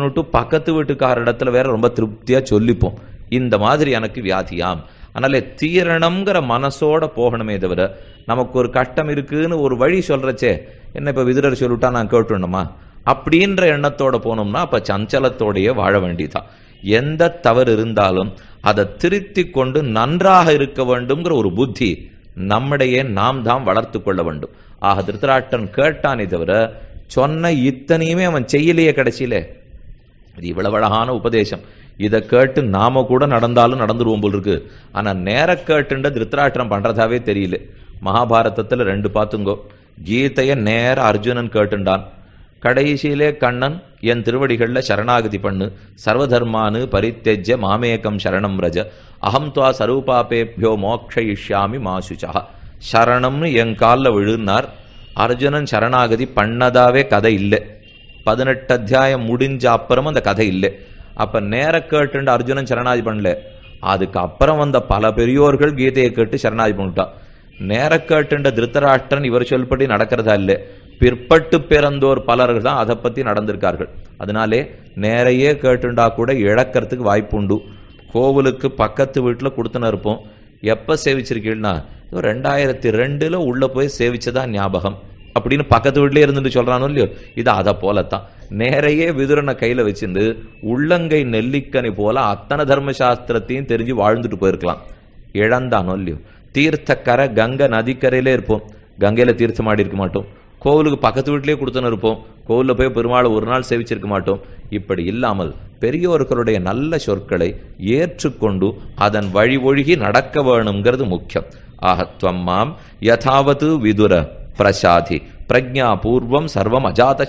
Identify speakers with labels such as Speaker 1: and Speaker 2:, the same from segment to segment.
Speaker 1: னுட்டு பக்கத்து வீட்டுக்கார இடத்துல வேற ரொம்ப திருப்தியா சொல்லிப்போம். இந்த மாதிரி எனக்கு வியாதியாம். அதனால தீரணம்ங்கிற மனசோட போகணுமே தவிர நமக்கு ஒரு கஷ்டம் இருக்குன்னு ஒரு வழி சொல்றச்சே என்ன இப்ப விதிரர் சொல்லிட்டா நான் கேட்டுணுமா அப்படின்ற எண்ணத்தோட போனோம்னா அப்ப சஞ்சலத்தோடையே வாழ வேண்டியதான் எந்த தவறு இருந்தாலும் அதை திருத்தி கொண்டு நன்றாக இருக்க வேண்டும்ங்கிற ஒரு புத்தி நம்மிடையே நாம் தான் வளர்த்து கொள்ள வேண்டும். ஆக திருத்தராட்டன் கேட்டானே தவிர சொன்ன இத்தனையுமே அவன் செய்யலையே கடைசியிலே. இது இவ்வளவு அழகான உபதேசம். இதை கேட்டு நாம கூட நடந்தாலும் நடந்துருவோம் போல் இருக்கு. ஆனா நேர கேட்டுன்ற திருத்தராஷ்டிரம் பண்றதாவே தெரியல. மகாபாரதத்துல ரெண்டு பார்த்துங்கோ. கீதைய நேர அர்ஜுனன் கேட்டுண்டான். கடைசியிலே கண்ணன் என் திருவடிகளில் சரணாகதி பண்ணு. சர்வதர்மானு பரித்தெஜ்ய மாமேகம் சரணம் ரஜ. அகம் துவா சரூபாபேபியோ மோக்ஷயிஷ்யாமி மாசுச்சா. சரணம்னு என் காலில் விழுனார் அர்ஜுனன் சரணாகதி பண்ணதாவே கதை இல்லை. பதினெட்டு அத்தியாயம் முடிஞ்ச அப்புறமும் அந்த கதை இல்லை. அப்ப நேர கேட்டுண்டு அர்ஜுனன் சரணாதி பண்ணல. அதுக்கு அப்புறம் வந்த பல பெரியோர்கள் கீதையை கேட்டு சரணாதி பண்ணிட்டான் நேர கேட்டுண்ட திருத்தராஷ்டிரன் இவர் சொல்படி நடக்கிறதா இல்லை. பிற்பட்டு பிறந்தோர் பலர்கள் தான் அதை பத்தி நடந்திருக்கார்கள். அதனாலே நேரையே கேட்டுண்டா கூட இழக்கிறதுக்கு வாய்ப்பு உண்டு. கோவிலுக்கு பக்கத்து வீட்டில் கொடுத்துன்னு இருப்போம். எப்போ சேவிச்சிருக்கீங்கன்னா ரெண்டாயிரத்தி ரெண்டில் உள்ளே போய் சேவிச்சதா ஞாபகம். அப்படின்னு பக்கத்து வீட்டிலே இருந்துட்டு சொல்கிறானோ இல்லையோ? இது அதை போலத்தான். நேரையே விதுரனை கையில் வச்சிருந்து உள்ளங்கை நெல்லிக்கனி போல அத்தனை தர்மசாஸ்திரத்தையும் தெரிஞ்சு வாழ்ந்துட்டு போயிருக்கலாம். இழந்தானோ இல்லையோ? தீர்த்தக்கரை கங்கை நதிக்கரையிலே இருப்போம். கங்கையில் தீர்த்தம் ஆடி இருக்க மாட்டோம். கோவிலுக்கு பக்கத்து வீட்டிலேயே கொடுத்துன்னு இருப்போம். கோவிலில் போய் பெருமாள் ஒரு நாள் சேவிச்சிருக்க மாட்டோம். இப்படி இல்லாமல் பெரியோர்களுடைய நல்ல சொற்களை ஏற்றுக்கொண்டு அதன் வழி ஒழுகி நடக்க வேணுங்கிறது முக்கியம். ஆகத்வம் மாம் யதாவது விதுர. பிரசாதி. பிரஜா பூர்வம் சர்வம் அஜாத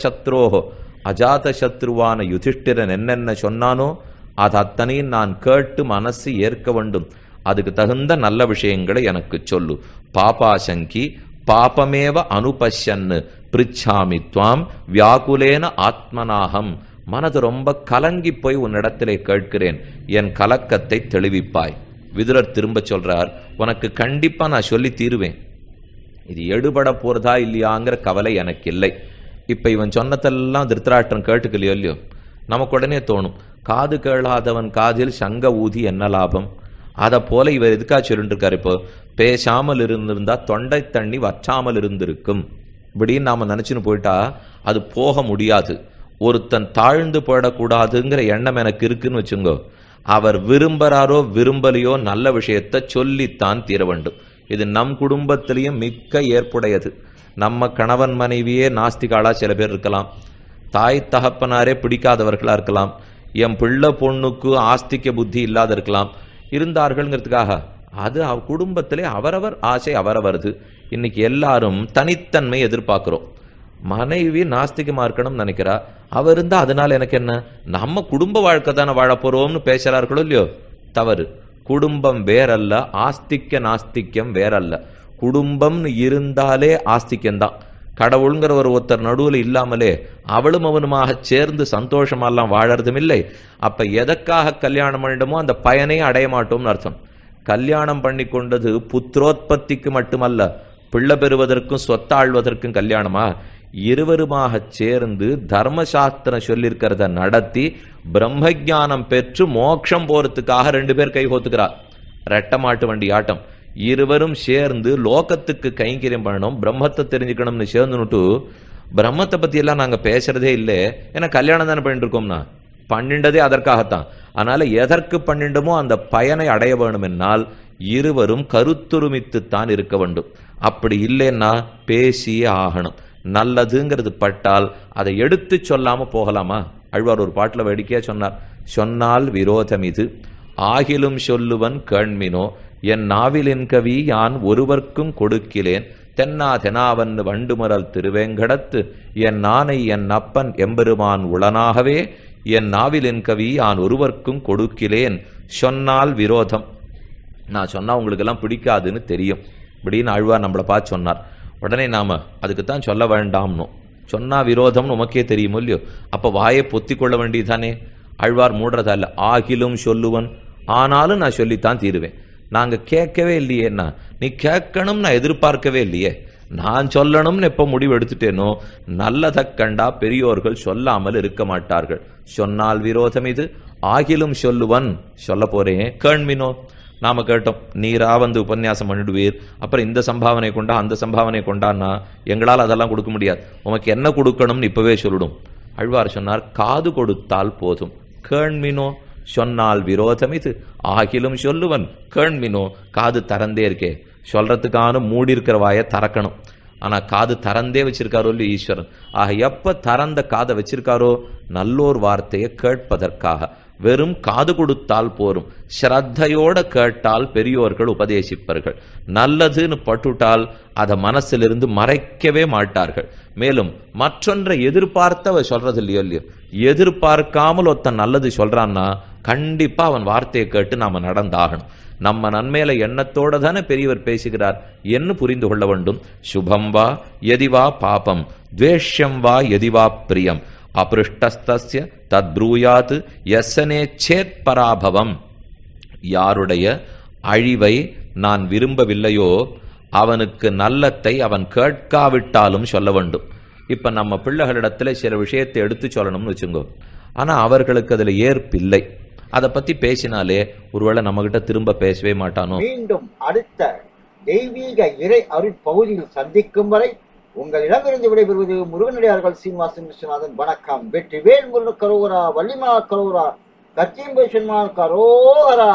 Speaker 1: அஜாதசத்ருவான யுதிஷ்டிரன் என்னென்ன சொன்னானோ அது அத்தனையும் நான் கேட்டு மனசு ஏற்க வேண்டும். அதுக்கு தகுந்த நல்ல விஷயங்களை எனக்கு சொல்லு. பாபாசங்கி பாபமேவ அனுபஷன்னு பிரிச்சாமி துவாம் வியாகுலேன ஆத்மனாகம் மனது ரொம்ப கலங்கி போய் உன்னிடத்திலே கேட்கிறேன். என் கலக்கத்தை தெளிவிப்பாய். விதுரர் திரும்ப சொல்றார் உனக்கு கண்டிப்பா நான் சொல்லி தீருவேன். இது எடுபட போறதா இல்லையாங்கிற கவலை எனக்கு இல்லை இப்ப இவன் சொன்னதெல்லாம் திருத்தராட்டம் கேட்டுக்கலையோ இல்லையோ? நமக்கு உடனே தோணும். காது கேளாதவன் காதில் சங்க ஊதி என்ன லாபம்? அதை போல இவர் எதுக்கா சொல்லிட்டுருக்காரு இப்போ? பேசாமல் இருந்திருந்தா தொண்டை தண்ணி வற்றாமல் இருந்திருக்கும். இப்படின்னு நாம நினைச்சுன்னு போயிட்டா அது போக முடியாது. ஒருத்தன் தாழ்ந்து போயிடக்கூடாதுங்கிற எண்ணம் எனக்கு இருக்குன்னு வச்சுங்கோ. அவர் விரும்புறாரோ விரும்பலையோ நல்ல விஷயத்த சொல்லித்தான் தீர வேண்டும் இது நம் குடும்பத்திலையும் மிக்க ஏற்புடையது. நம்ம கணவன் மனைவியே நாஸ்திகாலா சில பேர் இருக்கலாம். தாய் தகப்பனாரே பிடிக்காதவர்களா இருக்கலாம். என் பிள்ளை பொண்ணுக்கு ஆஸ்திக்க புத்தி இல்லாத இருக்கலாம். இருந்தார்கள்ங்கிறதுக்காக. அது அவ குடும்பத்திலே அவரவர் ஆசை அவரவருது. இன்னைக்கு எல்லாரும் தனித்தன்மை எதிர்பார்க்கிறோம். மனைவி நாஸ்திகமா இருக்கணும்னு நினைக்கிறா. அவர் இருந்தா அதனால எனக்கு என்ன? நம்ம குடும்ப வாழ்க்கை தானே வாழ போறோம்னு பேசுறார்களோ இல்லையோ? தவறு. குடும்பம் வேறல்ல ஆஸ்திக்க நாஸ்திக்கம் வேறல்ல. குடும்பம்னு இருந்தாலே ஆஸ்திக்கம்தான். கடவுளுங்கிற ஒரு ஒருத்தர் நடுவில் இல்லாமலே அவளும் அவனுமாக சேர்ந்து சந்தோஷமெல்லாம் வாழறதும் இல்லை அப்ப எதற்காக கல்யாணம் பண்ணிடமோ அந்த பயனை அடைய மாட்டோம்னு அர்த்தம். கல்யாணம் பண்ணி கொண்டது புத்திரோத்பத்திக்கு மட்டுமல்ல பிள்ளை பெறுவதற்கும் சொத்தாழ்வதற்கும் கல்யாணமா? இருவருமாக சேர்ந்து தர்மசாஸ்திரம் சொல்லியிருக்கிறத நடத்தி பிரம்மஜானம் பெற்று மோட்சம் போறதுக்காக ரெண்டு பேர் கை ரெட்டமாட்டு ரெட்ட வண்டி ஆட்டம். இருவரும் சேர்ந்து லோகத்துக்கு கைங்கரியம் பண்ணணும் பிரம்மத்தை தெரிஞ்சுக்கணும்னு சேர்ந்துனுட்டு பிரம்மத்தை பத்தி எல்லாம் நாங்க பேசுறதே இல்லை. ஏன்னா கல்யாணம் தானே பண்ணிட்டு இருக்கோம்னா பன்னெண்டதே அதற்காகத்தான். அதனால எதற்கு பன்னெண்டுமோ அந்த பயனை அடைய வேணும் என்னால் இருவரும் கருத்துருமித்துத்தான் இருக்க வேண்டும். அப்படி இல்லைன்னா பேசியே ஆகணும். நல்லதுங்கிறது பட்டால் அதை எடுத்து சொல்லாம போகலாமா? அழ்வார் ஒரு பாட்டில் வேடிக்கையா சொன்னார். சொன்னால் விரோதம் இது ஆகிலும் சொல்லுவன் கண்மினோ என் நாவிலின் கவி யான் ஒருவர்க்கும் கொடுக்கிலேன். தென்னா தெனாவன் வண்டுமரல் திருவேங்கடத்து என் நானை என் அப்பன் எம்பெருமான் உளனாகவே. என் நாவிலின் கவி யான் ஒருவர்க்கும் கொடுக்கிலேன். சொன்னால் விரோதம். நான் சொன்னா உங்களுக்கு எல்லாம் பிடிக்காதுன்னு தெரியும். இப்படின்னு ஆழ்வார் நம்மளை பார்த்து சொன்னார். உடனே நாம அதுக்கு தான் சொல்ல வேண்டாம்னோ. சொன்னா விரோதம்னு உமக்கே தெரியுமோ இல்லையோ? அப்ப வாயை பொத்தி கொள்ள வேண்டியதானே ஆழ்வார் மூடுறதா இல்ல ஆகிலும் சொல்லுவன். ஆனாலும் நான் சொல்லித்தான் தீருவேன். நாங்க கேட்கவே இல்லையேன்னா நீ கேட்கணும் நான் எதிர்பார்க்கவே இல்லையே. நான் சொல்லணும்னு எப்ப முடிவு எடுத்துட்டேனோ? நல்லதை கண்டா பெரியோர்கள் சொல்லாமல் இருக்க மாட்டார்கள். சொன்னால் விரோதம் இது. ஆகிலும் சொல்லுவன். சொல்ல போறேன். கேண்மினோ. நாம கேட்டோம் நீரா வந்து உபன்யாசம் பண்ணிடுவீர். அப்புறம் இந்த சம்பாவனை கொண்டா அந்த சம்பாவனை கொண்டான்னா எங்களால் அதெல்லாம் கொடுக்க முடியாது. உமக்கு என்ன கொடுக்கணும்னு இப்பவே சொல்லிடும். அழ்வார் சொன்னார் காது கொடுத்தால் போதும். கேண்மினோ? சொன்னால் விரோதம் இது. ஆகிலும் சொல்லுவன். கேண்மினோ? காது திறந்தே இருக்கே. சொல்றதுக்கான மூடி இருக்கிற வாயை திறக்கணும். ஆனால் காது திறந்தே வச்சிருக்காரோ? இல்லை ஈஸ்வரன். ஆக எப்போ திறந்த காதை வச்சிருக்காரோ? நல்லோர் வார்த்தையை கேட்பதற்காக. வெறும் காது கொடுத்தால் போரும். ஸ்ரத்தையோட கேட்டால் பெரியோர்கள் உபதேசிப்பார்கள். நல்லதுன்னு பட்டுட்டால் அதை மனசிலிருந்து மறைக்கவே மாட்டார்கள். மேலும் மற்றொன்றை எதிர்பார்த்து அவ சொல்றது இல்லையோ இல்லையோ. எதிர்பார்க்காமல் ஒருத்தன் நல்லது சொல்றான்னா கண்டிப்பா அவன் வார்த்தையை கேட்டு நாம நடந்தாகணும். நம்ம நன்மையில எண்ணத்தோட தானே பெரியவர் பேசுகிறார். என்று புரிந்து கொள்ள வேண்டும்? சுபம் வா எதிவா பாபம். துவேஷம் வா எதிவா பிரியம். அபிருஷ்டஸ்தஸ்ய தத்ரூயாத் எஸ்ஸனே சேத் பராபவம் யாருடைய அழிவை நான் விரும்பவில்லையோ அவனுக்கு நல்லத்தை அவன் கேட்காவிட்டாலும் சொல்ல வேண்டும். இப்போ நம்ம பிள்ளைகளிடத்தில் சில விஷயத்தை எடுத்து சொல்லணும்னு வச்சுங்கோ. ஆனால் அவர்களுக்கு அதில் ஏற்பில்லை. அதை பற்றி பேசினாலே ஒருவேளை நம்மகிட்ட திரும்ப பேசவே மாட்டானோ?
Speaker 2: மீண்டும் அடுத்த தெய்வீக இறை அருட்பகுதியில் சந்திக்கும் வரை உங்களிடமிருந்து விடைபெறுவது முருகனடியார்கள் சீனிவாசன் விஸ்வநாதன். வணக்கம். வெற்றி வேல் முருகன் கரோகரா வள்ளிமா கரோகரா கச்சியம்பை கரோகரா.